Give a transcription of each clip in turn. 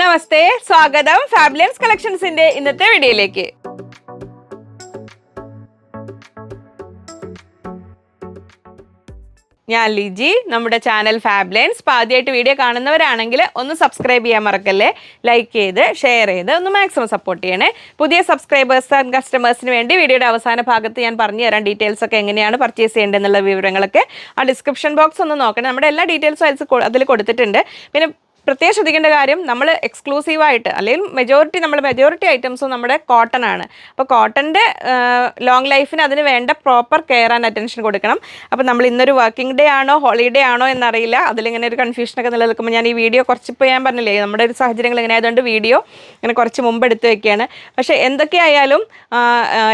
നമസ്തേ സ്വാഗതം ഫാബുലൻസ് കളക്ഷൻസിന്റെ ഇന്നത്തെ വീഡിയോയിലേക്ക്. ഞാൻ ലിജി നമ്മുടെ ചാനൽ പാതിയായിട്ട് ആദ്യമായിട്ട് വീഡിയോ കാണുന്നവരാണെങ്കിൽ ഒന്ന് സബ്സ്ക്രൈബ് ചെയ്യാൻ മറക്കല്ലേ? ലൈക്ക് ചെയ്ത് ഷെയർ ചെയ്ത് ഒന്ന് മാക്സിമം സപ്പോർട്ട് ചെയ്യണേ. പുതിയ സബ്സ്ക്രൈബേഴ്സ് ആൻഡ് കസ്റ്റമേഴ്സിന് വേണ്ടി വീഡിയോയുടെ അവസാന ഭാഗത്ത് ഞാൻ പറഞ്ഞു തരാം ഡീറ്റെയിൽസ് ഒക്കെ എങ്ങനെയാണ് പർച്ചേസ് ചെയ്യേണ്ടതെന്നുള്ള വിവരങ്ങളൊക്കെ. ആ ഡിസ്ക്രിപ്ഷൻ ബോക്സ് ഒന്ന് നോക്കണം. നമ്മുടെ എല്ലാ ഡീറ്റെയിൽസും അതിൽ കൊടുത്തിട്ടുണ്ട്. പിന്നെ പ്രത്യേകം ശ്രദ്ധിക്കേണ്ട കാര്യം നമ്മൾ എക്സ്ക്ലൂസീവായിട്ട് അല്ലെങ്കിൽ മെജോറിറ്റി നമ്മൾ മെജോറിറ്റി ഐറ്റംസും നമ്മുടെ കോട്ടൺ ആണ്. അപ്പോൾ കോട്ടന്റെ ലോങ് ലൈഫിന് അതിന് വേണ്ട പ്രോപ്പർ കെയർ ആൻഡ് അറ്റൻഷൻ കൊടുക്കണം. അപ്പോൾ നമ്മൾ ഇന്നൊരു വർക്കിംഗ് ഡേ ആണോ ഹോളിഡേ ആണോ എന്നറിയില്ല. അതിലിങ്ങനെ ഒരു കൺഫ്യൂഷനൊക്കെ നിലനിൽക്കുമ്പോൾ ഞാൻ ഈ വീഡിയോ കുറച്ചിപ്പോൾ ഞാൻ പറഞ്ഞില്ലേ നമ്മുടെ ഒരു സാഹചര്യങ്ങൾ ഇങ്ങനെ ആയതുകൊണ്ട് വീഡിയോ ഇങ്ങനെ കുറച്ച് മുമ്പ് എടുത്ത് വെക്കുകയാണ്. പക്ഷേ എന്തൊക്കെയായാലും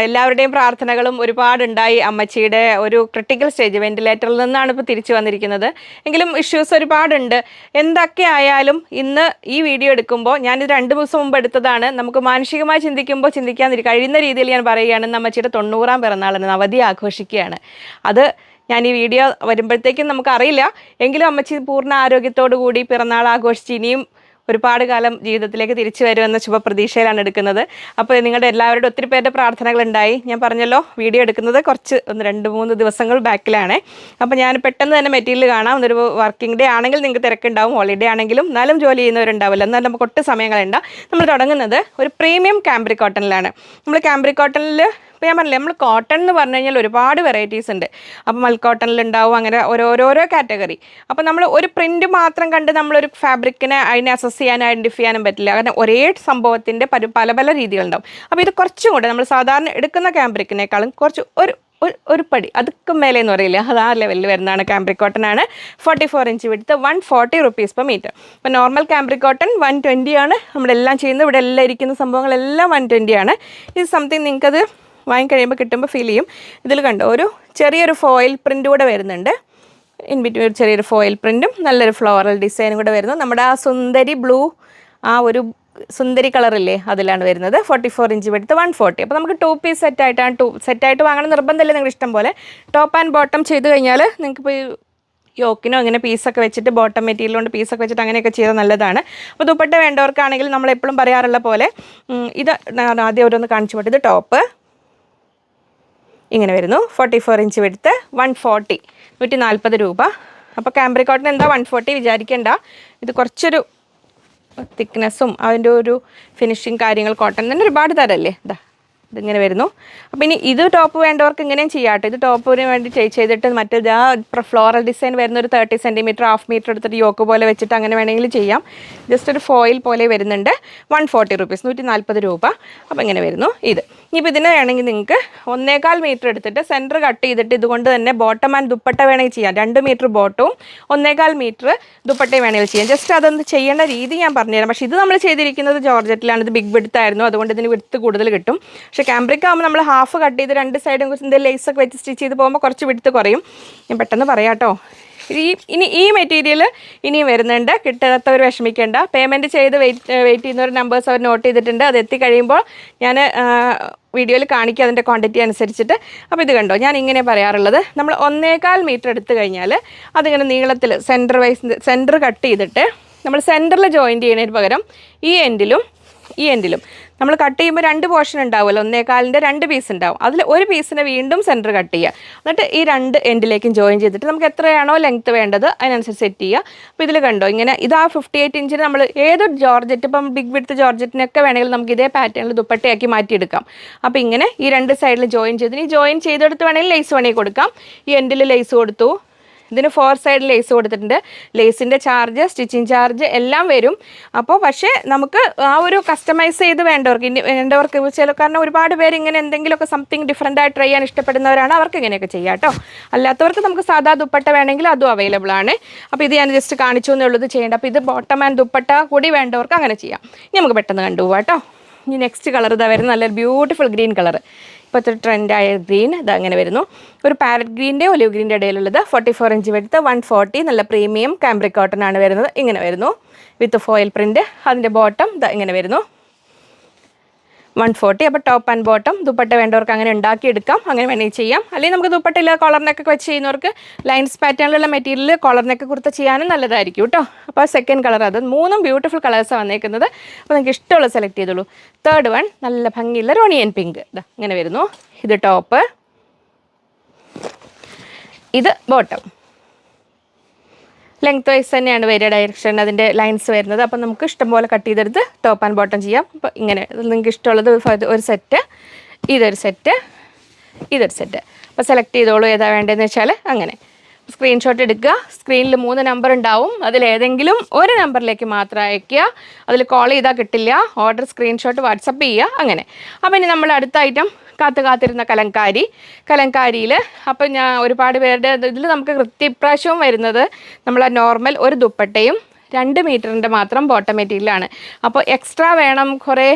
എല്ലാവരുടെയും പ്രാർത്ഥനകളും ഒരുപാടുണ്ടായി അമ്മച്ചിയുടെ ഒരു ക്രിട്ടിക്കൽ സ്റ്റേജ് വെന്റിലേറ്ററിൽ നിന്നാണ് ഇപ്പോൾ തിരിച്ചു വന്നിരിക്കുന്നത്. എങ്കിലും ഇഷ്യൂസ് ഒരുപാടുണ്ട്. എന്തൊക്കെ ആയാലും ഇന്ന് ഈ വീഡിയോ എടുക്കുമ്പോൾ ഞാനിത് രണ്ട് ദിവസം മുമ്പ് എടുത്തതാണ്. നമുക്ക് മാനസികമായി ചിന്തിക്കുമ്പോൾ ചിന്തിക്കാൻ കഴിയുന്ന രീതിയിൽ ഞാൻ പറയുകയാണ്. നമ്മച്ചിയുടെ തൊണ്ണൂറാം പിറന്നാളിന് അവധി ആഘോഷിക്കുകയാണ്. അത് ഞാൻ ഈ വീഡിയോ വരുമ്പോഴത്തേക്കും നമുക്കറിയില്ല എങ്കിലും അമ്മച്ചി പൂർണ ആരോഗ്യത്തോടു കൂടി പിറന്നാൾ ആഘോഷിച്ച് ഇനിയും ഒരുപാട് കാലം ജീവിതത്തിലേക്ക് തിരിച്ചു വരുമെന്ന ശുഭപ്രതീക്ഷയിലാണ് എടുക്കുന്നത്. അപ്പോൾ നിങ്ങളുടെ എല്ലാവരുടെ ഒത്തിരി പേരുടെ പ്രാർത്ഥനകൾ ഉണ്ടായി. ഞാൻ പറഞ്ഞല്ലോ വീഡിയോ എടുക്കുന്നത് കുറച്ച് ഒന്ന് രണ്ട് മൂന്ന് ദിവസങ്ങൾ ബാക്കിലാണ്. അപ്പോൾ ഞാൻ പെട്ടെന്ന് തന്നെ മെറ്റീരിയൽ കാണാം. ഒരു വർക്കിംഗ് ഡേ ആണെങ്കിൽ നിങ്ങൾക്ക് തിരക്കുണ്ടാവും ഹോളിഡേ ആണെങ്കിലും. എന്നാലും ജോലി ചെയ്യുന്നവരുണ്ടാവില്ല. എന്നാൽ നമുക്ക് ഒട്ടും സമയങ്ങളുണ്ട് നമ്മൾ തുടങ്ങുന്നത് ഒരു പ്രീമിയം കാംബ്രിക് കോട്ടണിലാണ് നമ്മൾ കാംബ്രിക് കോട്ടണിൽ ഇപ്പോൾ ഞാൻ പറഞ്ഞില്ലേ നമ്മൾ കോട്ടൺ എന്ന് പറഞ്ഞു കഴിഞ്ഞാൽ ഒരുപാട് വെറൈറ്റീസ് ഉണ്ട്. അപ്പോൾ മൽ കോട്ടണിൽ ഉണ്ടാവും അങ്ങനെ ഓരോരോരോ കാറ്റഗറി അപ്പോൾ നമ്മൾ ഒരു പ്രിന്റ് മാത്രം കണ്ട് നമ്മളൊരു ഫാബ്രിക്കിനെ അതിനെ അസസ് ചെയ്യാനും ഐഡന്റിഫൈ ചെയ്യാനും പറ്റില്ല. കാരണം ഒരേ സംഭവത്തിന്റെ പല പല പല രീതികളുണ്ടാവും. അപ്പോൾ ഇത് കുറച്ചും കൂടെ നമ്മൾ സാധാരണ എടുക്കുന്ന ക്യാമ്പ്രിക്കിനേക്കാളും കുറച്ച് ഒരു ഒരു ഒരു പടി അതൊക്കെ മേലെ എന്ന് പറയില്ല അത് ആ ലെവലിൽ വരുന്നതാണ് കാംബ്രിക് കോട്ടൺ ആണ്. ഫോർട്ടി ഫോർ ഇഞ്ച് വിടുത്ത് one forty rupees per metre ഇപ്പോൾ normal cambric cotton one twenty ആണ്. നമ്മളെല്ലാം ചെയ്യുന്നത് ഇവിടെ എല്ലാം ഇരിക്കുന്ന സംഭവങ്ങളെല്ലാം വൺ ട്വന്റി ആണ്. ഇത് സംതിങ് നിങ്ങൾക്കത് വാങ്ങിക്കഴിയുമ്പോൾ കിട്ടുമ്പോൾ ഫീൽ ചെയ്യും. ഇതിൽ കണ്ടോ ഒരു ചെറിയൊരു ഫോയിൽ പ്രിന്റ് കൂടെ വരുന്നുണ്ട്. ഇൻ ബിറ്റ്വീൻ ഒരു ചെറിയൊരു ഫോയിൽ പ്രിന്റും നല്ലൊരു ഫ്ലോറൽ ഡിസൈനും കൂടെ വരുന്നു. നമ്മുടെ ആ സുന്ദരി ബ്ലൂ ആ ഒരു സുന്ദരി കളറില്ലേ അതിലാണ് വരുന്നത്. ഫോർട്ടി ഫോർ ഇഞ്ച് എടുത്ത് വൺ ഫോർട്ടി അപ്പോൾ നമുക്ക് ടു പീസ് സെറ്റായിട്ടാണ് ടു സെറ്റായിട്ട് വാങ്ങണം നിർബന്ധമില്ല നിങ്ങൾക്ക് ഇഷ്ടം പോലെ. ടോപ്പ് ആൻഡ് ബോട്ടം ചെയ്ത് കഴിഞ്ഞാൽ നിങ്ങൾക്ക് ഇപ്പോൾ യോക്കിനോ ഇങ്ങനെ പീസൊക്കെ വെച്ചിട്ട് ബോട്ടം മെറ്റീരിയൽ കൊണ്ട് പീസൊക്കെ വെച്ചിട്ട് അങ്ങനെയൊക്കെ ചെയ്താൽ നല്ലതാണ്. അപ്പോൾ ദുപ്പട്ട വേണ്ടവർക്കാണെങ്കിൽ നമ്മൾ എപ്പോഴും പറയാറുള്ള പോലെ ഇത് ആദ്യം ഓരോന്ന് കാണിച്ചു പോട്ടെ ഇത് ടോപ്പ് ഇങ്ങനെ വരുന്നു. ഫോർട്ടി ഫോർ ഇഞ്ച് വെടുത്ത് വൺ ഫോർട്ടി നൂറ്റി നാൽപ്പത് രൂപ. അപ്പോൾ കാംബ്രിക് കോട്ടൺ എന്താ വൺ ഫോർട്ടി വിചാരിക്കേണ്ട. ഇത് കുറച്ചൊരു തിക്നെസ്സും അതിന്റെ ഒരു ഫിനിഷിങ് കാര്യങ്ങൾ കോട്ടൺ തന്നെ ഒരുപാട് തരല്ലേ? ഇതാ ഇതിങ്ങനെ വരുന്നു. അപ്പോൾ ഇനി ഇത് ടോപ്പ് വേണ്ടവർക്ക് ഇങ്ങനെയും ചെയ്യാട്ടെ ഇത് ടോപ്പിന് വേണ്ടി ചെയ്- ചെയ്തിട്ട് മറ്റേത് ആ ഫ്ലോറൽ ഡിസൈൻ വരുന്ന ഒരു തേർട്ടി സെന്റിമീറ്റർ ഹാഫ് മീറ്റർ എടുത്തിട്ട് യോക്ക് പോലെ വെച്ചിട്ട് അങ്ങനെ വേണമെങ്കിൽ ചെയ്യാം. ജസ്റ്റ് ഒരു ഫോയിൽ പോലെ വരുന്നുണ്ട്. വൺ ഫോർട്ടി റുപ്പീസ് നൂറ്റി നാൽപ്പത് രൂപ. അപ്പോൾ ഇങ്ങനെ വരുന്നു. ഇത്. ഇനിയിപ്പോൾ ഇതിന് വേണമെങ്കിൽ നിങ്ങൾക്ക് ഒന്നേകാൽ മീറ്റർ എടുത്തിട്ട് സെന്റർ കട്ട് ചെയ്തിട്ട് ഇതുകൊണ്ട് തന്നെ ബോട്ടം ആൻഡ് ദുപ്പട്ട വേണമെങ്കിൽ ചെയ്യാം. രണ്ട് മീറ്റർ ബോട്ടവും ഒന്നേകാൽ മീറ്റർ ദുപ്പട്ടയും വേണമെങ്കിൽ ചെയ്യാം. ജസ്റ്റ് അതൊന്ന് ചെയ്യേണ്ട രീതി ഞാൻ പറഞ്ഞുതരാം. പക്ഷേ ഇത് നമ്മൾ ചെയ്തിരിക്കുന്നത് ജോർജറ്റിലാണ്. ഇത് ബിഗ് വിടുത്തായിരുന്നു അതുകൊണ്ട് ഇതിന് വിടുത്ത് കൂടുതൽ കിട്ടും. പക്ഷേ ക്യാമ്പ്രിക് ആകുമ്പോൾ നമ്മൾ ഹാഫ് കട്ട് ചെയ്ത് രണ്ട് സൈഡും കുറച്ച് എന്തെങ്കിലും ലേസ് ഒക്കെ വെച്ച് സ്റ്റിച്ച് ചെയ്ത് പോകുമ്പോൾ കുറച്ച് വിടുത്ത് കുറയും. ഞാൻ പെട്ടെന്ന് പറയാം കേട്ടോ ഈ ഇനി ഈ മെറ്റീരിയൽ ഇനിയും വരുന്നുണ്ട്. കിട്ടാത്തവർ വിഷമിക്കേണ്ട. പേയ്മെന്റ് ചെയ്ത് വെയിറ്റ് വെയിറ്റ് ചെയ്യുന്നവർ നമ്പേഴ്സ് അവർ നോട്ട് ചെയ്തിട്ടുണ്ട്. അത് എത്തിക്കഴിയുമ്പോൾ ഞാൻ വീഡിയോയിൽ കാണിക്കുക അതിന്റെ ക്വാണ്ടിറ്റി അനുസരിച്ചിട്ട്. അപ്പോൾ ഇത് കണ്ടോ? ഞാൻ ഇങ്ങനെ പറയാറുള്ളത്. നമ്മൾ ഒന്നേകാൽ മീറ്റർ എടുത്തു കഴിഞ്ഞാൽ അതിങ്ങനെ നീളത്തിൽ സെന്റർ വൈസ് സെന്റർ കട്ട് ചെയ്തിട്ട് നമ്മൾ സെന്ററിൽ ജോയിന്റ് ചെയ്യുന്നതിന് പകരം ഈ എൻഡിലും ഈ എൻഡിലും നമ്മൾ കട്ട് ചെയ്യുമ്പോൾ രണ്ട് പോർഷൻ ഉണ്ടാവുമല്ലോ. ഒന്നേകാലിന്റെ രണ്ട് പീസ് ഉണ്ടാവും. അതിൽ ഒരു പീസിനെ വീണ്ടും സെന്റർ കട്ട് ചെയ്യുക. എന്നിട്ട് ഈ രണ്ട് എൻഡിലേക്കും ജോയിൻ ചെയ്തിട്ട് നമുക്ക് എത്രയാണോ ലെങ്ത് വേണ്ടത് അതിനനുസരിച്ച് സെറ്റ് ചെയ്യുക. അപ്പോൾ ഇതിൽ കണ്ടോ ഇങ്ങനെ ഇത് ഫിഫ്റ്റി എയ്റ്റ് ഇഞ്ചിന് നമ്മൾ ഏത് ജോർജറ്റ് ഇപ്പം ബിഗ് വിഡ്ത്ത് ജോർജറ്റിനൊക്കെ വേണമെങ്കിൽ നമുക്ക് ഇതേ പാറ്റേണിൽ ദുപ്പട്ടയാക്കി മാറ്റിയെടുക്കാം. അപ്പോൾ ഇങ്ങനെ ഈ രണ്ട് സൈഡിൽ ജോയിൻ ചെയ്തിന് ഈ ജോയിൻ ചെയ്തെടുത്ത് വേണമെങ്കിൽ ലേസ് വേണമെങ്കിൽ കൊടുക്കാം. ഈ എൻഡിൽ ലേസ് കൊടുത്തു. ഇതിന് ഫോർ സൈഡ് ലേസ് കൊടുത്തിട്ടുണ്ട്. ലേസിന്റെ ചാർജ് സ്റ്റിച്ചിങ് ചാർജ് എല്ലാം വരും. അപ്പോൾ പക്ഷേ നമുക്ക് ആ ഒരു കസ്റ്റമൈസ് ചെയ്ത് വേണ്ടവർക്ക് ഇനി വേണ്ടവർക്ക് ചില കാരണം ഒരുപാട് പേര് ഇങ്ങനെ എന്തെങ്കിലുമൊക്കെ സംതിങ് ഡിഫറെന്റ് ആയിട്ട് ട്രൈ ചെയ്യാൻ ഇഷ്ടപ്പെടുന്നവരാണ്. അവർക്ക് ഇങ്ങനെയൊക്കെ ചെയ്യാം കേട്ടോ. അല്ലാത്തവർക്ക് നമുക്ക് സാധാ ദുപ്പട്ട വേണമെങ്കിൽ അതും അവൈലബിൾ ആണ്. അപ്പോൾ ഇത് ഞാൻ ജസ്റ്റ് കാണിച്ചു എന്നുള്ളത് ചെയ്യേണ്ട. അപ്പോൾ ഇത് ബോട്ടം ആൻഡ് ദുപ്പട്ട കൂടി വേണ്ടവർക്ക് അങ്ങനെ ചെയ്യാം. ഇനി നമുക്ക് പെട്ടെന്ന് കണ്ടുപോകാം കേട്ടോ. ഇനി നെക്സ്റ്റ് കളർ ഇതാ വരുന്നത്. നല്ലൊരു ബ്യൂട്ടിഫുൾ ഗ്രീൻ കളർ ഇപ്പോഴത്തെ ട്രെൻഡായ ഗ്രീൻ ഇത് അങ്ങനെ വരുന്നു. ഒരു പാരറ്റ് ഗ്രീന്റെ ഒലിവ് ഗ്രീന്റെ ഇടയിലുള്ളത് ഫോർട്ടി ഫോർ ഇഞ്ച് വെടുത്ത് വൺ ഫോർട്ടി നല്ല പ്രീമിയം കാംബ്രിക് കോട്ടൺ ആണ് വരുന്നത്. ഇങ്ങനെ വരുന്നു. വിത്ത് ഫോയിൽ പ്രിന്റ് അതിന്റെ ബോട്ടം ഇത് ഇങ്ങനെ വരുന്നു. വൺ ഫോർട്ടി അപ്പോൾ ടോപ്പ് ആൻഡ് ബോട്ടം ദുപ്പട്ട വേണ്ടവർക്ക് അങ്ങനെ ഉണ്ടാക്കിയെടുക്കാം. അങ്ങനെ വേണമെങ്കിൽ ചെയ്യാം. അല്ലെങ്കിൽ നമുക്ക് ദുപ്പട്ടയില്ല കോളറിനൊക്കെ വെച്ച് ചെയ്യുന്നവർക്ക് ലൈൻസ് പാറ്റേണിലുള്ള മെറ്റീരിയൽ കോളറിനൊക്കെ കുർത്ത ചെയ്യാനും നല്ലതായിരിക്കും കേട്ടോ. അപ്പോൾ സെക്കൻഡ് കളർ അത് മൂന്നും ബ്യൂട്ടിഫുൾ കളേഴ്സാണ് വന്നേക്കുന്നത്. അപ്പോൾ നിങ്ങൾക്ക് ഇഷ്ടമുള്ള സെലക്ട് ചെയ്തോളൂ. തേർഡ് വൺ നല്ല ഭംഗിയുള്ള റോണിയൻ പിങ്ക് ഇങ്ങനെ വരുന്നു. ഇത് ടോപ്പ് ഇത് ബോട്ടം ലെങ്ത് വൈസ് തന്നെയാണ് വരിക ഡയറക്ഷൻ അതിന്റെ ലൈൻസ് വരുന്നത്. അപ്പം നമുക്ക് ഇഷ്ടംപോലെ കട്ട് ചെയ്തെടുത്ത് ടോപ്പ് ആൻഡ് ബോട്ടം ചെയ്യാം. അപ്പോൾ ഇങ്ങനെ നിങ്ങൾക്ക് ഇഷ്ടമുള്ളത് ഒരു സെറ്റ് ഇതൊരു സെറ്റ് ഇതൊരു സെറ്റ് അപ്പോൾ സെലക്ട് ചെയ്തോളൂ ഏതാ വേണ്ടതെന്ന് വെച്ചാൽ അങ്ങനെ. സ്ക്രീൻഷോട്ട് എടുക്കുക. സ്ക്രീനിൽ മൂന്ന് നമ്പർ ഉണ്ടാവും. അതിൽ ഏതെങ്കിലും ഒരു നമ്പറിലേക്ക് മാത്രം അയക്കുക അതിൽ കോൾ ചെയ്താൽ കിട്ടില്ല. ഓർഡർ സ്ക്രീൻഷോട്ട് വാട്സപ്പ് ചെയ്യുക. അങ്ങനെ. അപ്പോൾ ഇനി നമ്മൾ അടുത്ത ഐറ്റം കാത്തു കാത്തിരുന്ന കലങ്കാരി. കലങ്കാരിയിൽ അപ്പം ഞാൻ ഒരുപാട് പേരുടെ ഇതിൽ നമുക്ക് കൃത്യ ഇപ്രാവശ്യവും വരുന്നത് നമ്മൾ നോർമൽ ഒരു ദുപ്പട്ടയും രണ്ട് മീറ്ററിന്റെ മാത്രം ബോട്ടം മെറ്റീരിയലാണ് അപ്പോൾ എക്സ്ട്രാ വേണം കുറേ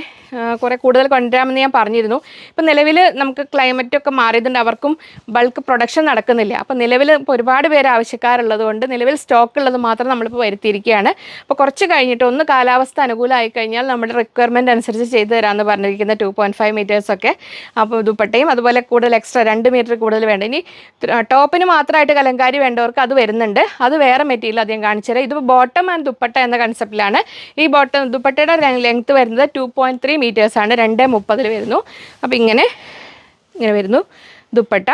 കുറേ കൂടുതൽ കൊണ്ടുവരാമെന്ന് ഞാൻ പറഞ്ഞിരുന്നു. ഇപ്പം നിലവിൽ നമുക്ക് ക്ലൈമറ്റൊക്കെ മാറിയതുകൊണ്ട് അവർക്കും ബൾക്ക് പ്രൊഡക്ഷൻ നടക്കുന്നില്ല. അപ്പോൾ നിലവിൽ ഇപ്പോൾ ഒരുപാട് പേര് ആവശ്യക്കാരുള്ളത് കൊണ്ട് നിലവിൽ സ്റ്റോക്ക് ഉള്ളത് മാത്രം നമ്മളിപ്പോൾ വരുത്തിയിരിക്കുകയാണ്. അപ്പോൾ കുറച്ച് കഴിഞ്ഞിട്ട് ഒന്ന് കാലാവസ്ഥ അനുകൂലമായി കഴിഞ്ഞാൽ നമ്മുടെ റിക്വയർമെന്റ് അനുസരിച്ച് ചെയ്തു തരാമെന്ന് പറഞ്ഞിരിക്കുന്ന ടു പോയിന്റ് ഫൈവ് മീറ്റേഴ്സൊക്കെ അപ്പോൾ ദുപ്പട്ടയും അതുപോലെ കൂടുതൽ എക്സ്ട്രാ രണ്ട് മീറ്റർ കൂടുതൽ വേണ്ട. ഇനി ടോപ്പിന് മാത്രമായിട്ട് കലങ്കാരി വേണ്ടവർക്ക് അത് വരുന്നുണ്ട്. അത് വേറെ മെറ്റീരിയൽ അധികം കാണിച്ചു തരാം. ഇത് ബോട്ടം ആൻഡ് ദുപ്പട്ട എന്ന കൺസെപ്റ്റിലാണ് ഈ ബോട്ടം ദുപ്പട്ടയുടെ ലെങ്ത് വരുന്നത് ടു പോയിന്റ് ത്രീ മീറ്റേഴ്സാണ് രണ്ട് മുപ്പതിൽ വരുന്നു. അപ്പോൾ ഇങ്ങനെ ഇങ്ങനെ വരുന്നു. ദുപ്പട്ട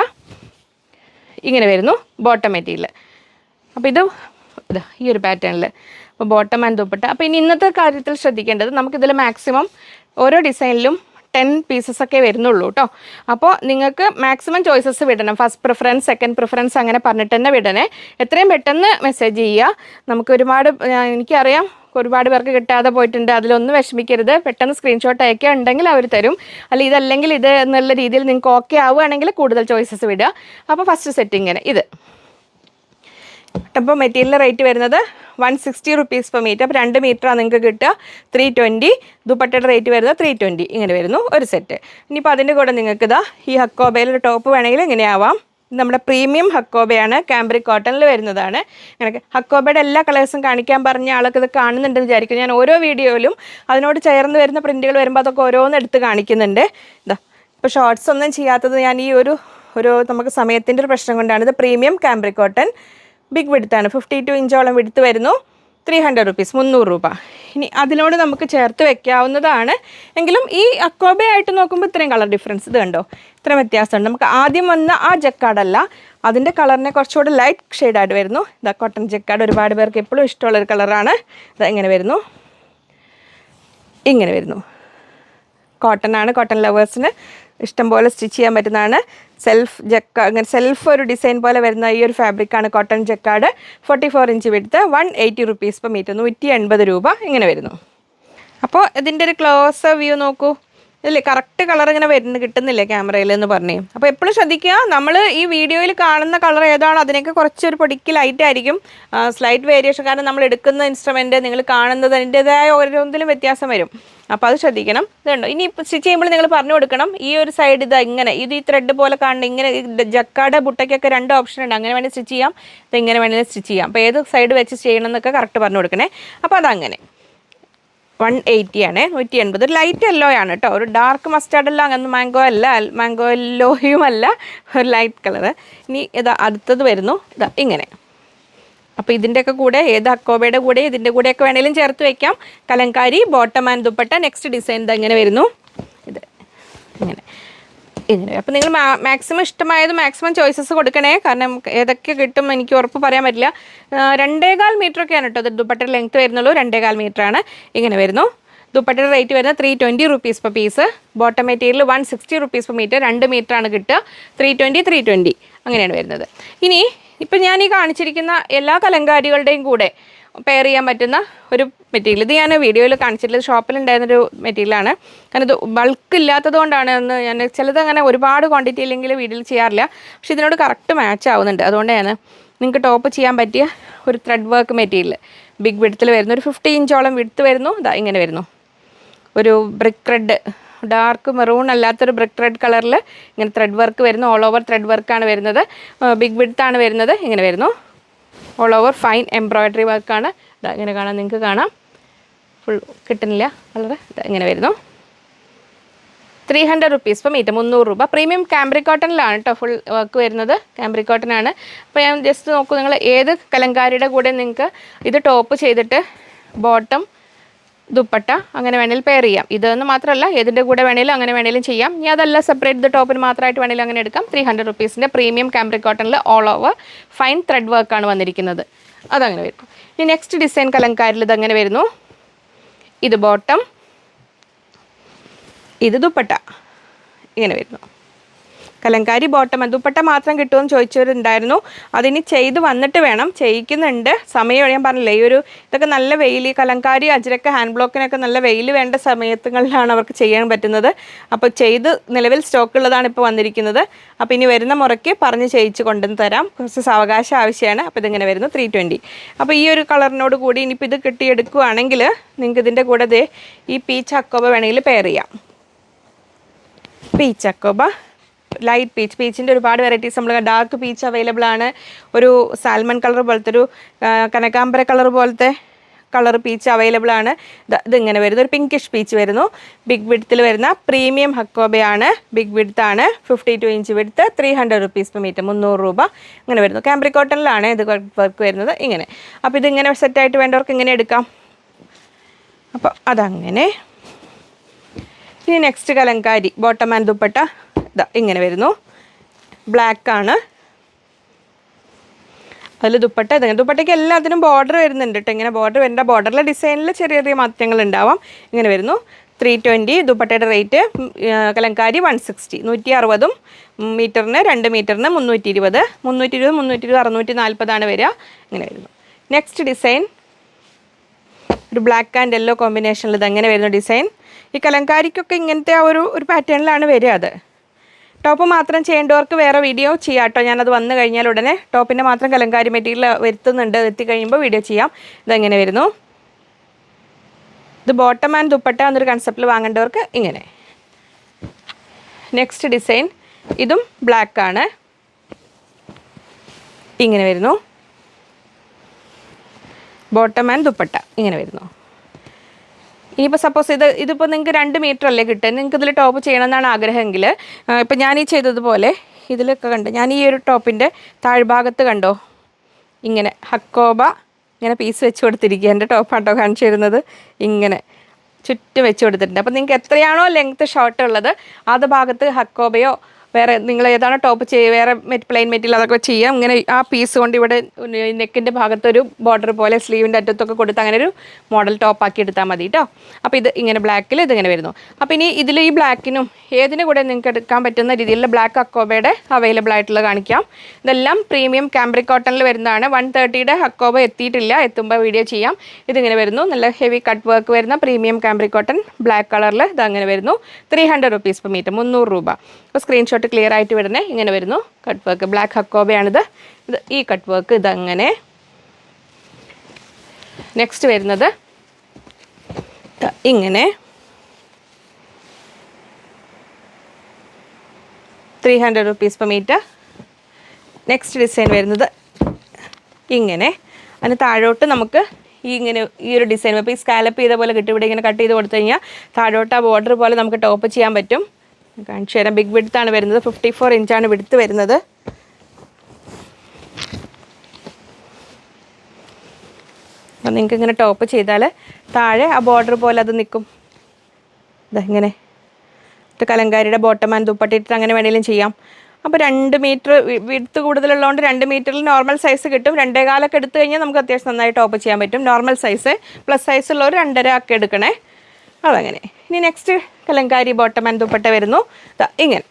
ഇങ്ങനെ വരുന്നു ബോട്ടം മെറ്റീരിയൽ അപ്പോൾ ഇത് ഇതാ ഈ ഒരു പാറ്റേണിൽ അപ്പോൾ ബോട്ടം ആൻഡ് ദുപ്പട്ട. അപ്പോൾ ഇനി ഇന്നത്തെ കാര്യത്തിൽ ശ്രദ്ധിക്കേണ്ടത് നമുക്കിതിൽ മാക്സിമം ഓരോ ഡിസൈനിലും ടെൻ പീസസ് ഒക്കെ വരുന്നുള്ളൂ കേട്ടോ അപ്പോൾ നിങ്ങൾക്ക് മാക്സിമം ചോയ്സസ് വിടണം. ഫസ്റ്റ് പ്രിഫറൻസ് സെക്കൻഡ് പ്രിഫറൻസ് അങ്ങനെ പറഞ്ഞിട്ട് തന്നെ വിടണേ. എത്രയും പെട്ടെന്ന് മെസ്സേജ് ചെയ്യുക. നമുക്ക് ഒരുപാട് എനിക്കറിയാം ഒരുപാട് പേർക്ക് കിട്ടാതെ പോയിട്ടുണ്ട്. അതിലൊന്നും വിഷമിക്കരുത്. പെട്ടെന്ന് സ്ക്രീൻഷോട്ട് അയക്കുക ഉണ്ടെങ്കിൽ അവർ തരും. അല്ല ഇതല്ലെങ്കിൽ ഇത് എന്നുള്ള രീതിയിൽ നിങ്ങൾക്ക് ഓക്കെ ആവുകയാണെങ്കിൽ കൂടുതൽ ചോയ്സസ് വിടുക. അപ്പോൾ ഫസ്റ്റ് സെറ്റിങ്ങനെ ഇത്. അപ്പോൾ മെറ്റീരിയൽ റേറ്റ് വരുന്നത് one sixty rupees per metre അപ്പോൾ രണ്ട് മീറ്ററാണ് നിങ്ങൾക്ക് കിട്ടുക. ത്രീ ട്വന്റി ദുപ്പട്ടയുടെ റേറ്റ് വരുന്നത് ത്രീ ട്വന്റി ഇങ്ങനെ വരുന്നു. ഒരു സെറ്റ് ഇനിയിപ്പോൾ അതിന്റെ കൂടെ നിങ്ങൾക്ക് ഇതാ ഈ ഹക്കോബയിൽ ഒരു ടോപ്പ് വേണമെങ്കിൽ ഇങ്ങനെയാവാം നമ്മുടെ പ്രീമിയം ഹക്കോബയാണ്. കാംബ്രിക് കോട്ടണിൽ വരുന്നതാണ്. അങ്ങനെ ഹക്കോബയുടെ എല്ലാ കളേഴ്സും കാണിക്കാൻ പറഞ്ഞ ആൾക്ക് ഇത് കാണുന്നുണ്ടെന്ന് വിചാരിക്കും ഞാൻ ഓരോ വീഡിയോയിലും അതിനോട് ചേർന്ന് വരുന്ന പ്രിന്റുകൾ വരുമ്പോൾ അതൊക്കെ ഓരോന്ന് എടുത്ത് കാണിക്കുന്നുണ്ട്. ഇതാ. ഇപ്പോൾ ഷോർട്സ് ഒന്നും ചെയ്യാത്തത് ഞാൻ ഈ ഒരു ഒരു നമുക്ക് സമയത്തിന്റെ ഒരു പ്രശ്നം കൊണ്ടാണ് ഇത് പ്രീമിയം കാംബ്രിക് കോട്ടൺ ബിഗ് വിടുത്താണ് ഫിഫ്റ്റി ടു ഇഞ്ചോളം വിടുത്ത് വരുന്നു. ത്രീ ഹൺഡ്രഡ് റുപ്പീസ് മുന്നൂറ് രൂപ. ഇനി അതിനോട് നമുക്ക് ചേർത്ത് വെക്കാവുന്നതാണ്. എങ്കിലും ഈ അക്കോബ ആയിട്ട് നോക്കുമ്പോൾ ഇത്രയും കളർ ഡിഫറൻസ് ഇത് കണ്ടോ? ഇത്രയും വ്യത്യാസമുണ്ട്. നമുക്ക് ആദ്യം വന്ന ആ ജക്കാടല്ല അതിന്റെ കളറിനെ കുറച്ചുകൂടെ ലൈറ്റ് ഷെയ്ഡായിട്ട് വരുന്നു. ഇതാ കോട്ടൺ ജക്കാഡ് ഒരുപാട് പേർക്ക് എപ്പോഴും ഇഷ്ടമുള്ളൊരു കളറാണ് ഇതാ ഇങ്ങനെ വരുന്നു. ഇങ്ങനെ വരുന്നു. കോട്ടൺ ആണ് കോട്ടൺ ലവേഴ്സിന് ഇഷ്ടംപോലെ സ്റ്റിച്ച് ചെയ്യാൻ പറ്റുന്നതാണ്. സെൽഫ് ജക്ക അങ്ങനെ സെൽഫ് ഒരു ഡിസൈൻ പോലെ വരുന്ന ഈ ഒരു ഫാബ്രിക്കാണ് cotton jacquard forty four inch വിടുത്ത് one eighty rupees per metre നൂറ്റി എൺപത് രൂപ ഇങ്ങനെ വരുന്നു. അപ്പോൾ ഇതിന്റെ ഒരു ക്ലോസ് വ്യൂ നോക്കൂ. ഇല്ലേ കറക്റ്റ് കളർ ഇങ്ങനെ വരുന്ന കിട്ടുന്നില്ല ക്യാമറയിൽ എന്ന് പറഞ്ഞേ. അപ്പോൾ എപ്പോഴും ശ്രദ്ധിക്കുക നമ്മൾ ഈ വീഡിയോയിൽ കാണുന്ന കളർ ഏതാണോ അതിനൊക്കെ കുറച്ചൊരു പൊടിക്ക് ലൈറ്റ് ആയിരിക്കും. സ്ലൈറ്റ് വേരിയേഷൻ കാരണം നമ്മൾ എടുക്കുന്ന ഇൻസ്ട്രുമെന്റ് നിങ്ങൾ കാണുന്നത് അതിന്റെതായ ഓരോന്നിലും വ്യത്യാസം വരും. അപ്പോൾ അത് ശ്രദ്ധിക്കണം. ഇതുണ്ടോ ഇനി സ്റ്റിച്ച് ചെയ്യുമ്പോൾ നിങ്ങൾ പറഞ്ഞു കൊടുക്കണം ഈ ഒരു സൈഡ് ഇത് ഇങ്ങനെ ഇത് ഈ ത്രെഡ് പോലെ കാണുന്ന ഇങ്ങനെ ജക്കാട് ബുട്ടയ്ക്കൊക്കെ രണ്ട് ഓപ്ഷൻ ഉണ്ട്. അങ്ങനെ വേണമെങ്കിൽ സ്റ്റിച്ച് ചെയ്യാം ഇത് ഇങ്ങനെ വേണമെങ്കിൽ സ്റ്റിച്ച് ചെയ്യാം. അപ്പോൾ ഏത് സൈഡ് വെച്ച് ചെയ്യണം എന്നൊക്കെ കറക്റ്റ് പറഞ്ഞു കൊടുക്കണേ. അപ്പോൾ അതങ്ങനെ. വൺ എയ്റ്റി ആണ്. നൂറ്റി എൺപത് ഒരു ലൈറ്റ് യെല്ലോ ആണ് കേട്ടോ. ഒരു ഡാർക്ക് മസ്റ്റാർഡ് അല്ല അങ്ങനെ മാംഗോ അല്ല മാംഗോ യെല്ലോയും അല്ല. ഒരു ലൈറ്റ് കളർ ഇനി ഇതാ അടുത്തത് വരുന്നു. ഇതാ ഇങ്ങനെ. അപ്പോൾ ഇതിന്റെയൊക്കെ കൂടെ ഏത് അക്കോബയുടെ കൂടെ ഇതിന്റെ കൂടെയൊക്കെ വേണേലും ചേർത്ത് വയ്ക്കാം kalamkari bottom and dupatta next design ഇത് എങ്ങനെ വരുന്നു. ഇത് ഇങ്ങനെ. ഇങ്ങനെ. അപ്പം നിങ്ങൾ മാക്സിമം ഇഷ്ടമായത് മാക്സിമം ചോയ്സസ് കൊടുക്കണേ. കാരണം ഏതൊക്കെ കിട്ടും എനിക്ക് ഉറപ്പ് പറയാൻ പറ്റില്ല. രണ്ടേകാൽ മീറ്റർ ഒക്കെയാണ് കേട്ടോ അത് ദുപ്പട്ട ലെങ്ത് വരുന്നുള്ളൂ. രണ്ടേകാൽ ആണ് ഇങ്ങനെ വരുന്നു. ദുപ്പട്ടയുടെ റേറ്റ് വരുന്നത് three twenty rupees per piece bottom material one sixty rupees per metre രണ്ട് മീറ്ററാണ് കിട്ടുക. ത്രീ ട്വന്റി ത്രീ ട്വന്റി അങ്ങനെയാണ് വരുന്നത്. ഇനി ഇപ്പം ഞാൻ ഈ കാണിച്ചിരിക്കുന്ന എല്ലാ കലങ്കാരികളുടെയും കൂടെ പെയർ ചെയ്യാൻ പറ്റുന്ന ഒരു മെറ്റീരിയൽ ഇത് ഞാൻ വീഡിയോയിൽ കാണിച്ചിട്ടുള്ളത് ഷോപ്പിലുണ്ടായിരുന്നൊരു മെറ്റീരിയലാണ് കാരണം ഇത് ബൾക്ക് ഇല്ലാത്തത് കൊണ്ടാണ് എന്ന് ഞാൻ ചിലത് അങ്ങനെ ഒരുപാട് ക്വാണ്ടിറ്റി ഇല്ലെങ്കിൽ വീഡിയോയിൽ ചെയ്യാറില്ല. പക്ഷെ ഇതിനോട് കറക്റ്റ് മാച്ച് ആവുന്നുണ്ട്. അതുകൊണ്ട് ഞാൻ നിങ്ങൾക്ക് ടോപ്പ് ചെയ്യാൻ പറ്റിയ ഒരു ത്രെഡ് വർക്ക് മെറ്റീരിയൽ ബിഗ് വിടത്തിൽ വരുന്നു ഒരു ഫിഫ്റ്റി ഇഞ്ചോളം വിടുത്ത് വരുന്നു. ഇതാ ഇങ്ങനെ വരുന്നു. ഒരു ബ്രിക്ക് റെഡ് ഡാർക്ക് മെറൂൺ അല്ലാത്തൊരു ബ്രിക്ക് റെഡ് കളറിൽ ഇങ്ങനെ ത്രെഡ് വർക്ക് വരുന്നു. ഓൾ ഓവർ ത്രെഡ് വർക്കാണ് വരുന്നത്. ബിഗ് വിടുത്താണ് വരുന്നത്. ഇങ്ങനെ വരുന്നു. ഓൾ ഓവർ ഫൈൻ എംബ്രോയ്ഡറി വർക്കാണ് ഇതാ ഇങ്ങനെ കാണാം നിങ്ങൾക്ക് കാണാം. ഫുൾ കിട്ടുന്നില്ല. വളരെ ഇങ്ങനെ വരുന്നു. ത്രീ ഹൺഡ്രഡ് റുപ്പീസ് ഇപ്പം മീറ്റർ മുന്നൂറ് രൂപ. പ്രീമിയം കാംബ്രി കോട്ടണിലാണ് കേട്ടോ ഫുൾ വർക്ക് വരുന്നത്. കാംബ്രി കോട്ടനാണ് അപ്പോൾ ഞാൻ ജസ്റ്റ് നോക്കൂ നിങ്ങൾ ഏത് കലങ്കാരിയുടെ കൂടെ നിങ്ങൾക്ക് ഇത് ടോപ്പ് ചെയ്തിട്ട് ബോട്ടം ദുപ്പട്ട അങ്ങനെ വേണേലും പെയർ ചെയ്യാം. ഇതെന്ന് മാത്രമല്ല ഏതിന്റെ കൂടെ വേണേലും അങ്ങനെ വേണേലും ചെയ്യാം. ഇനി അതല്ല സെപ്പറേറ്റ് ഇത് ടോപ്പിന് മാത്രമായിട്ട് വേണേലും അങ്ങനെ എടുക്കാം. ത്രീ ഹൺഡ്രഡ് റുപ്പീസിന്റെ പ്രീമിയം കാംബ്രി കോട്ടണിൽ ഓൾ ഓവർ ഫൈൻ ത്രെഡ് വർക്കാണ് വന്നിരിക്കുന്നത്. അതങ്ങനെ വരും. ഇനി നെക്സ്റ്റ് ഡിസൈൻ കലങ്കാരിൽ ഇതങ്ങനെ വരുന്നു. ഇത് ബോട്ടം ഇത് ദുപ്പട്ട. ഇങ്ങനെ വരുന്നു. കലങ്കാരി ബോട്ടം ദുപ്പട്ട മാത്രം കിട്ടുമെന്ന് ചോദിച്ചവരുണ്ടായിരുന്നു. അതിനി ചെയ്ത് വന്നിട്ട് വേണം. ചെയ്യിക്കുന്നുണ്ട്. സമയം ഞാൻ പറഞ്ഞില്ലേ ഈ ഒരു ഇതൊക്കെ നല്ല വെയിൽ ഈ കലങ്കാരി അജിരക്ക ഹാൻഡ് ബ്ലോക്കിനൊക്കെ നല്ല വെയിൽ വേണ്ട സമയത്തുകളിലാണ് അവർക്ക് ചെയ്യാൻ പറ്റുന്നത്. അപ്പോൾ ചെയ്ത് നിലവിൽ സ്റ്റോക്ക് ഉള്ളതാണ് ഇപ്പോൾ വന്നിരിക്കുന്നത്. അപ്പോൾ ഇനി വരുന്ന മുറയ്ക്ക് പറഞ്ഞ് ചെയ്യിച്ച് കൊണ്ടുവന്ന് തരാം. കുറച്ച് സാവകാശം ആവശ്യമാണ്. അപ്പോൾ ഇതിങ്ങനെ വരുന്നു ത്രീ ട്വന്റി അപ്പോൾ ഈ ഒരു കളറിനോട് കൂടി ഇനിയിപ്പോൾ ഇത് കിട്ടിയെടുക്കുകയാണെങ്കിൽ നിങ്ങൾക്ക് ഇതിന്റെ കൂടെ ഈ പീച്ച് അക്കോബ വേണമെങ്കിൽ പെയർ ചെയ്യാം. പീച്ച് അക്കോബ. ലൈറ്റ് പീച്ച് പീച്ചിന്റെ ഒരുപാട് വെറൈറ്റീസ് നമ്മൾ ഡാർക്ക് പീച്ച് അവൈലബിൾ ആണ്. ഒരു സാൽമൺ കളർ പോലത്തെ ഒരു കനകാംബര കളർ പോലത്തെ കളർ പീച്ച് അവൈലബിൾ ആണ്. ഇതിങ്ങനെ വരുന്നു. ഒരു പിങ്കിഷ് പീച്ച് വരുന്നു. ബിഗ് വിഡ്ത്തിൽ വരുന്ന പ്രീമിയം ഹക്കോബയാണ് ബിഗ് വിഡ്ത്ത് ആണ്. Fifty two inch width three hundred rupees per metre മുന്നൂറ് രൂപ. ഇങ്ങനെ വരുന്നു. ക്യാമ്പ്രി കോട്ടണിലാണ് ഇത് വർക്ക് വരുന്നത്. ഇങ്ങനെ. അപ്പോൾ ഇതിങ്ങനെ സെറ്റായിട്ട് വേണ്ടവർക്ക് ഇങ്ങനെ എടുക്കാം. അപ്പോൾ അതങ്ങനെ. ഇനി next Kalamkari bottom and dupatta. ഇതാ ഇങ്ങനെ വരുന്നു. ബ്ലാക്ക് ആണ്. അതിൽ ദുപ്പട്ട ഇതെങ്ങനെ. ദുപ്പട്ടയ്ക്ക് എല്ലാത്തിനും ബോർഡർ വരുന്നുണ്ട് കേട്ടോ ഇങ്ങനെ ബോർഡർ വരുന്ന ബോർഡറിലെ ഡിസൈനിൽ ചെറിയ ചെറിയ മാറ്റങ്ങൾ ഉണ്ടാവാം. ഇങ്ങനെ വരുന്നു. ത്രീ ട്വന്റി ദുപ്പട്ടയുടെ റേറ്റ് കലങ്കാരി വൺ സിക്സ്റ്റി നൂറ്റി അറുപതും മീറ്ററിന് രണ്ട് മീറ്ററിന് മുന്നൂറ്റി ഇരുപത് മുന്നൂറ്റി ഇരുപത് മുന്നൂറ്റി ഇരുപത് അറുന്നൂറ്റി നാൽപ്പതാണ് വരിക. ഇങ്ങനെ വരുന്നു. നെക്സ്റ്റ് ഡിസൈൻ ഒരു ബ്ലാക്ക് ആൻഡ് യെല്ലോ കോമ്പിനേഷനിൽ ഇത് എങ്ങനെ വരുന്ന ഡിസൈൻ ഈ കലങ്കാരിക്കൊക്കെ ഇങ്ങനത്തെ ആ ഒരു ഒരു പാറ്റേണിലാണ് വരിക അത്. ടോപ്പ് മാത്രം ചെയ്യേണ്ടവർക്ക് വേറെ വീഡിയോ ചെയ്യാം കേട്ടോ ഞാനത് വന്നു കഴിഞ്ഞാൽ ഉടനെ ടോപ്പിന്റെ മാത്രം കലങ്കാരി മെറ്റീരിയൽ വരുത്തുന്നുണ്ട്. എത്തി എത്തിക്കഴിയുമ്പോൾ വീഡിയോ ചെയ്യാം. ഇതെങ്ങനെ വരുന്നു? ഇത് ബോട്ടം ആൻഡ് ദുപ്പട്ട എന്നൊരു കൺസെപ്റ്റിൽ വാങ്ങേണ്ടവർക്ക് ഇങ്ങനെ. നെക്സ്റ്റ് ഡിസൈൻ ഇതും ബ്ലാക്ക് ആണ്. ഇങ്ങനെ വരുന്നു. ബോട്ടം ആൻഡ് ദുപ്പട്ട ഇങ്ങനെ വരുന്നു. ഇനിയിപ്പോൾ സപ്പോസ് ഇത് ഇതിപ്പോൾ നിങ്ങൾക്ക് രണ്ട് മീറ്റർ അല്ലേ കിട്ടുക. നിങ്ങൾക്ക് ഇതിൽ ടോപ്പ് ചെയ്യണമെന്നാണ് ആഗ്രഹമെങ്കിൽ ഇപ്പം ഞാൻ ഈ ചെയ്തതുപോലെ ഇതിലൊക്കെ കണ്ട് ഞാൻ ഈ ഒരു ടോപ്പിന്റെ താഴ്ഭാഗത്ത് കണ്ടോ? ഇങ്ങനെ ഹക്കോബ ഇങ്ങനെ പീസ് വെച്ച് കൊടുത്തിരിക്കുക. എന്റെ ടോപ്പാട്ടോ കാണിച്ചു തരുന്നത് ഇങ്ങനെ ചുറ്റും വെച്ച് കൊടുത്തിട്ടുണ്ട്. അപ്പോൾ നിങ്ങൾക്ക് എത്രയാണോ ലെങ്ത്ത് ഷോർട്ട് ഉള്ളത് അത് ഭാഗത്ത് ഹക്കോബയോ വേറെ നിങ്ങൾ ഏതാണോ ടോപ്പ് ചെയ്യുക വേറെ മെറ്റ് പ്ലെയിൻ മെറ്റീരിയൽ അതൊക്കെ ചെയ്യാം. ഇങ്ങനെ ആ പീസ് കൊണ്ട് ഇവിടെ നെക്കിന്റെ ഭാഗത്തൊരു ബോർഡർ പോലെ സ്ലീവിന്റെ അറ്റത്തൊക്കെ കൊടുത്ത് അങ്ങനെ ഒരു മോഡൽ ടോപ്പ് ആക്കി എടുത്താൽ മതി കേട്ടോ അപ്പോൾ ഇത് ഇങ്ങനെ ബ്ലാക്കിൽ ഇതിങ്ങനെ വരുന്നു. അപ്പോൾ ഇനി ഇതിൽ ഈ ബ്ലാക്കിനും ഏതിന് കൂടെ നിങ്ങൾക്ക് എടുക്കാൻ പറ്റുന്ന രീതിയിലുള്ള ബ്ലാക്ക് അക്കോബയുടെ അവൈലബിൾ ആയിട്ടുള്ള കാണിക്കാം. ഇതെല്ലാം പ്രീമിയം കാംബ്രിക് കോട്ടണിൽ വരുന്നതാണ്. വൺ തേർട്ടിയുടെ അക്കോബ എത്തിയിട്ടില്ല. എത്തുമ്പോൾ വീഡിയോ ചെയ്യാം. ഇതിങ്ങനെ വരുന്നു. നല്ല ഹെവി കട്ട് വർക്ക് വരുന്ന പ്രീമിയം കാംബ്രിക് കോട്ടൺ ബ്ലാക്ക് കളറിൽ ഇത് അങ്ങനെ വരുന്നു. Three hundred rupees per metre മുന്നൂറ് രൂപ. അപ്പോൾ സ്ക്രീൻഷോട്ട് ക്ലിയർ ആയിട്ട് വിടണേ ഇങ്ങനെ വരുന്നു. കട്ട് വർക്ക് ബ്ലാക്ക് ഹക്കോബയാണിത് ഇത് ഈ കട്ട് വർക്ക് ഇതങ്ങനെ. നെക്സ്റ്റ് വരുന്നത്. ഇങ്ങനെ. Three hundred rupees per metre next design വരുന്നത് ഇങ്ങനെ. അതിന് താഴോട്ട് നമുക്ക് ഈ ഇങ്ങനെ ഈ ഒരു ഡിസൈൻ ഇപ്പോൾ ഈ സ്കാലപ്പ് ചെയ്ത പോലെ കിട്ടിവിടെ ഇങ്ങനെ കട്ട് ചെയ്ത് കൊടുത്തു കഴിഞ്ഞാൽ താഴോട്ട് ആ ബോർഡർ പോലെ നമുക്ക് ടോപ്പ് ചെയ്യാൻ പറ്റും. കാണിച്ചു തരാം ബിഗ് വിഡ്ത്ത് ആണ് വരുന്നത്. ഫിഫ്റ്റി ഫോർ ഇഞ്ചാണ് വിടുത്ത് വരുന്നത്. അപ്പം നിങ്ങൾക്ക് ഇങ്ങനെ ടോപ്പ് ചെയ്താൽ താഴെ ആ ബോർഡർ പോലെ അത് നിൽക്കും. ഇതാ ഇങ്ങനെ. ഇത് കലങ്കാരിയുടെ ബോട്ടം ആൻഡ് ദുപ്പട്ടിട്ട് അങ്ങനെ വേണേലും ചെയ്യാം. അപ്പോൾ രണ്ട് മീറ്റർ വിടുത്ത് കൂടുതലുള്ളതുകൊണ്ട് രണ്ട് മീറ്ററിൽ നോർമൽ സൈസ് കിട്ടും. രണ്ടേ കാലൊക്കെ എടുത്തു കഴിഞ്ഞാൽ നമുക്ക് അത്യാവശ്യം നന്നായി ടോപ്പ് ചെയ്യാൻ പറ്റും. നോർമൽ സൈസ് പ്ലസ് സൈസ് ഉള്ളവർ രണ്ടര ഒക്കെ എടുക്കണേ. അതങ്ങനെ. ഇനി next Kalamkari bottom and dupatta വരുന്നു. ഇങ്ങനെ.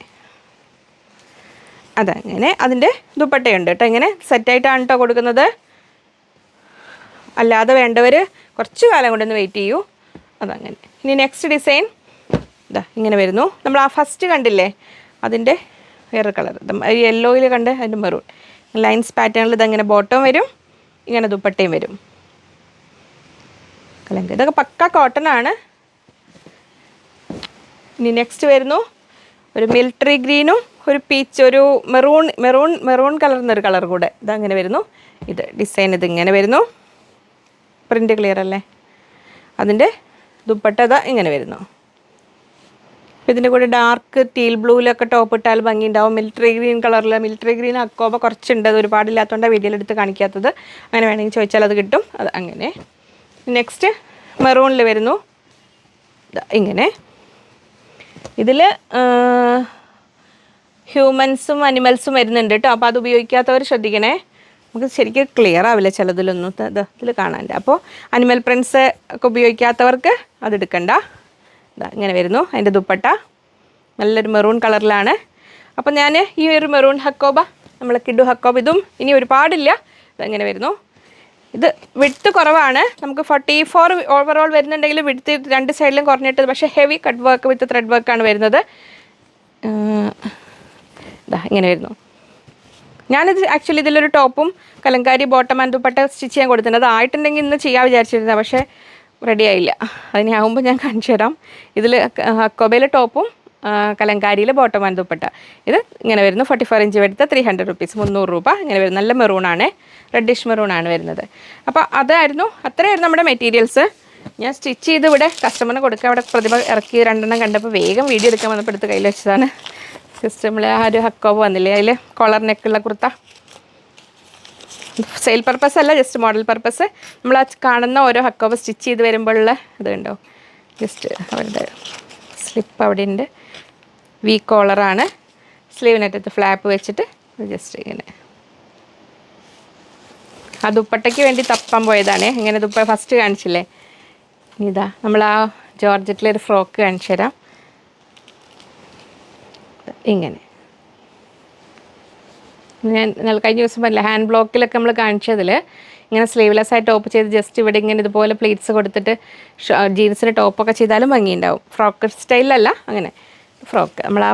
അതങ്ങനെ. അതിന്റെ ദുപ്പട്ടയുണ്ട് കേട്ടോ. ഇങ്ങനെ സെറ്റായിട്ടാണ് കേട്ടോ കൊടുക്കുന്നത്. അല്ലാതെ വേണ്ടവർ കുറച്ച് കാലം കൊണ്ടൊന്ന് വെയിറ്റ് ചെയ്യൂ. അതങ്ങനെ. ഇനി നെക്സ്റ്റ് ഡിസൈൻ ഇതാ ഇങ്ങനെ വരുന്നു. നമ്മൾ ആ ഫസ്റ്റ് കണ്ടില്ലേ? അതിന്റെ വേറെ കളർ യെല്ലോയിൽ കണ്ട് അതിന്റെ മെറൂൺ ലൈൻസ് പാറ്റേണിൽ ഇതങ്ങനെ ബോട്ടം വരും. ഇങ്ങനെ ദുപ്പട്ടയും വരും. കലങ്ക ഇതൊക്കെ പക്ക കോട്ടൺ ആണ്. ഇനി നെക്സ്റ്റ് വരുന്നു. ഒരു മിലിറ്ററി ഗ്രീനും ഒരു പീച്ച് ഒരു മെറൂൺ മെറൂൺ മെറൂൺ കളർന്നൊരു കളർ കൂടെ. ഇതങ്ങനെ വരുന്നു. ഇത് ഡിസൈൻ ഇതിങ്ങനെ വരുന്നു. പ്രിന്റ് ക്ലിയർ അല്ലേ? അതിന്റെ ദുപ്പട്ട ഇങ്ങനെ വരുന്നു. ഇതിന്റെ കൂടെ ഡാർക്ക് ടീൽ ബ്ലൂവിലൊക്കെ ടോപ്പ് ഇട്ടാൽ ഭംഗി ഉണ്ടാവും മിലിറ്ററി ഗ്രീൻ കളറിൽ മിലിറ്ററി ഗ്രീൻ അക്കോബ കുറച്ചുണ്ട്. അത് ഒരുപാടില്ലാത്തതുകൊണ്ട് വീഡിയോയിൽ എടുത്ത് കാണിക്കാത്തത്. അങ്ങനെ വേണമെങ്കിൽ ചോദിച്ചാൽ അത് കിട്ടും. അത് അങ്ങനെ. നെക്സ്റ്റ് മെറൂണിൽ വരുന്നു. ഇങ്ങനെ. ഇതിൽ ഹ്യൂമൻസും അനിമൽസും വരുന്നുണ്ട് കേട്ടോ. അപ്പോൾ അത് ഉപയോഗിക്കാത്തവർ ശ്രദ്ധിക്കണേ. നമുക്ക് ശരിക്കും ക്ലിയർ ആവില്ല ചിലതിലൊന്നും. ഇതിൽ കാണാണ്ട് അപ്പോൾ അനിമൽ പ്രിൻസ് ഒക്കെ ഉപയോഗിക്കാത്തവർക്ക് അത് എടുക്കണ്ട. ഇങ്ങനെ വരുന്നു. അതിന്റെ ദുപ്പട്ട. നല്ലൊരു മെറൂൺ കളറിലാണ് അപ്പോൾ ഞാൻ ഈ ഒരു മെറൂൺ ഹക്കോബ നമ്മൾ കിഡു ഹക്കോബ ഇതും ഇനി ഒരുപാടില്ല. ഇതങ്ങനെ വരുന്നു. ഇത് വിട്ട് കുറവാണ്. നമുക്ക് ഫോർട്ടി ഫോർ ഓവറോൾ വരുന്നുണ്ടെങ്കിൽ വിട്ട് രണ്ട് സൈഡിലും കുറഞ്ഞിട്ട് പക്ഷേ heavy cut work with thread വർക്കാണ് വരുന്നത്. ഇതാ ഇങ്ങനെ വരുന്നു. ഞാനിത് ആക്ച്വലി ഇതിലൊരു ടോപ്പും Kalamkari bottom and dupatta stitch ചെയ്യാൻ കൊടുത്തിട്ടുണ്ട്. അത് ആയിട്ടുണ്ടെങ്കിൽ ഇന്ന് ചെയ്യാൻ വിചാരിച്ചിരുന്നത് പക്ഷേ റെഡി ആയില്ല. അതിനാകുമ്പോൾ ഞാൻ കാണിച്ചു തരാം ഇതിൽ അക്കോബയിലെ ടോപ്പും കലങ്കാരിയിൽ ബോട്ടം ആൻഡ് ദുപ്പട്ട. ഇത് ഇങ്ങനെ വരുന്നു ഫോർട്ടി ഫോർ ഇഞ്ച് എടുത്ത ത്രീ ഹൺഡ്രഡ് റുപ്പീസ് മുന്നൂറ് രൂപ. ഇങ്ങനെ വരും നല്ല മെറൂണാണ് റെഡിഷ് മെറൂണാണ് വരുന്നത്. അപ്പോൾ അതായിരുന്നു അത്രയായിരുന്നു നമ്മുടെ മെറ്റീരിയൽസ് ഞാൻ സ്റ്റിച്ച് ചെയ്ത് ഇവിടെ കസ്റ്റമറിന് കൊടുക്കുക അവിടെ പ്രതിഭ ഇറക്കി രണ്ടെണ്ണം കണ്ടപ്പോൾ വേഗം വീഡിയോ എടുക്കാൻ വന്നപ്പോൾ എടുത്ത് കയ്യിൽ വെച്ചതാണ്. ജസ്റ്റ് ആ ഒരു ഹക്കോബ് വന്നില്ലേ അതിൽ കോളർ നെക്കുള്ള കുർത്ത. സെയിൽ പർപ്പസ് അല്ല ജസ്റ്റ് മോഡൽ പർപ്പസ് നമ്മൾ ആ കാണുന്ന ഓരോ ഹക്കോബ് സ്റ്റിച്ച് ചെയ്ത് വരുമ്പോഴുള്ള ഇത് ജസ്റ്റ് അവരുടെ സ്ലിപ്പ് അവിടെ ഉണ്ട്. വി കോളറാണ്. സ്ലീവിനറ്റത്ത് ഫ്ലാപ്പ് വെച്ചിട്ട് ജസ്റ്റ് ഇങ്ങനെ. ആ ദുപ്പട്ടയ്ക്ക് വേണ്ടി തപ്പാൻ പോയതാണ്. ഇങ്ങനെ ദുപ്പ ഫസ്റ്റ് കാണിച്ചില്ലേ? ഇതാ നമ്മൾ ആ ജോർജറ്റിലൊരു ഫ്രോക്ക് കാണിച്ചു തരാം. ഇങ്ങനെ. ഞാൻ നിങ്ങൾ കഴിഞ്ഞ ദിവസം പറഞ്ഞില്ല ഹാൻഡ് ബ്ലോക്കിലൊക്കെ നമ്മൾ കാണിച്ചതിൽ. ഇങ്ങനെ സ്ലീവ്ലെസ് ആയി ടോപ്പ് ചെയ്ത് ജസ്റ്റ് ഇവിടെ ഇങ്ങനെ ഇതുപോലെ പ്ലീറ്റ്സ് കൊടുത്തിട്ട് ജീൻസിന് ടോപ്പൊക്കെ ചെയ്താലും ഭംഗിയുണ്ടാവും. ഫ്രോക്ക് സ്റ്റൈലല്ല അങ്ങനെ. ഫ്രോക്ക്. നമ്മൾ ആ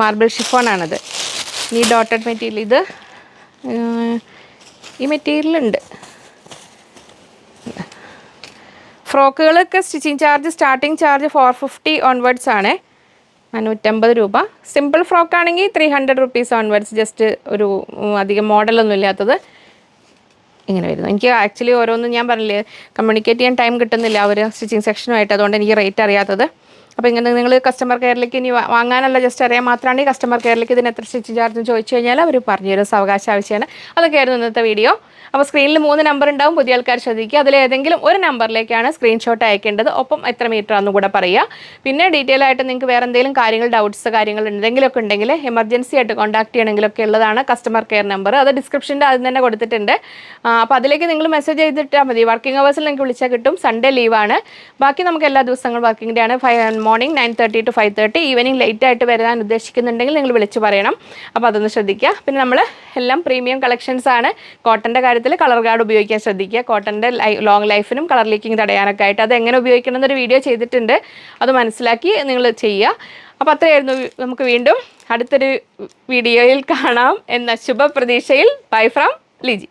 മാർബിൾ ഷിഫോണാണത്. ഈ ഡോട്ടഡ് മെറ്റീരിയൽ ഇത് ഈ മെറ്റീരിയലുണ്ട്. ഫ്രോക്കുകളൊക്കെ stitching charge starting charge four fifty onwards ആണ്. നാനൂറ്റമ്പത് രൂപ. സിമ്പിൾ ഫ്രോക്ക് ആണെങ്കിൽ three hundred rupees onwards just ഒരു അധികം മോഡലൊന്നും ഇല്ലാത്തത് ഇങ്ങനെ വരുന്നു. എനിക്ക് ആക്ച്വലി ഓരോന്നും ഞാൻ പറഞ്ഞില്ലേ കമ്മ്യൂണിക്കേറ്റ് ചെയ്യാൻ ടൈം കിട്ടുന്നില്ല അവർ സ്റ്റിച്ചിങ് സെക്ഷനുമായിട്ട് അതുകൊണ്ട് എനിക്ക് റേറ്റ് അറിയാത്തത്. അപ്പോൾ ഇങ്ങനെ നിങ്ങൾ കസ്റ്റമർ കെയറിലേക്ക് ഇനി വാങ്ങാനല്ല ജസ്റ്റ് അറിയാൻ മാത്രമാണ് ഈ കസ്റ്റമർ കെയറിലേക്ക് ഇതിന് എത്ര സ്റ്റിച്ച് ചാർജ് ചോദിച്ചു കഴിഞ്ഞാൽ അവർ പറഞ്ഞു തരും അവകാശ ആവശ്യമാണ് അതൊക്കെയായിരുന്നു ഇന്നത്തെ വീഡിയോ അപ്പോൾ സ്ക്രീനിൽ മൂന്ന് നമ്പർ ഉണ്ടാവും. പുതിയ ആൾക്കാർ ശ്രദ്ധിക്കുക. അതിൽ ഏതെങ്കിലും ഒരു നമ്പറിലേക്കാണ് സ്ക്രീൻഷോട്ട് അയക്കേണ്ടത്. ഒപ്പം എത്ര മീറ്റർ ആണെന്നും കൂടെ പറയുക. പിന്നെ ഡീറ്റെയിൽ ആയിട്ട് നിങ്ങൾക്ക് വേറെ എന്തെങ്കിലും കാര്യങ്ങൾ ഡൗട്ട്സ് കാര്യങ്ങൾ എന്തെങ്കിലുമൊക്കെ ഉണ്ടെങ്കിൽ എമർജൻസി ആയിട്ട് കോൺടാക്ട് ചെയ്യണമെങ്കിലൊക്കെ ഉള്ളതാണ് കസ്റ്റമർ കെയർ നമ്പർ അത് ഡിസ്ക്രിപ്ഷന്റെ ആദ്യം തന്നെ കൊടുത്തിട്ടുണ്ട്. അപ്പോൾ അതിലേക്ക് നിങ്ങൾ മെസ്സേജ് ചെയ്തിട്ടാൽ മതി. വർക്കിംഗ് അവേഴ്സിൽ നിങ്ങൾക്ക് വിളിച്ചാൽ കിട്ടും. സൺഡേ ലീവാണ് ബാക്കി നമുക്ക് എല്ലാ ദിവസങ്ങളും വർക്കിംഗ് ഡേ ആണ്. Five morning nine thirty to five thirty evening late ആയിട്ട് വരാൻ ഉദ്ദേശിക്കുന്നുണ്ടെങ്കിൽ നിങ്ങൾ വിളിച്ച് പറയണം. അപ്പോൾ അതൊന്ന് ശ്രദ്ധിക്കുക. പിന്നെ നമ്മൾ എല്ലാം പ്രീമിയം കളക്ഷൻസ് ആണ്. കോട്ടന്റെ കാര്യത്തിൽ കളർ ഗാർഡ് ഉപയോഗിക്കാൻ ശ്രദ്ധിക്കുക. കോട്ടന്റെ ലോങ് ലൈഫിനും കളർ ലീക്കിംഗ് തടയാനൊക്കെ ആയിട്ട് അത് എങ്ങനെ ഉപയോഗിക്കണം എന്നൊരു വീഡിയോ ചെയ്തിട്ടുണ്ട്. അത് മനസ്സിലാക്കി നിങ്ങൾ ചെയ്യുക. അപ്പോൾ അത്രയായിരുന്നു നമുക്ക് വീണ്ടും അടുത്തൊരു വീഡിയോയിൽ കാണാം എന്ന ശുഭപ്രതീക്ഷയിൽ. Bye from Liji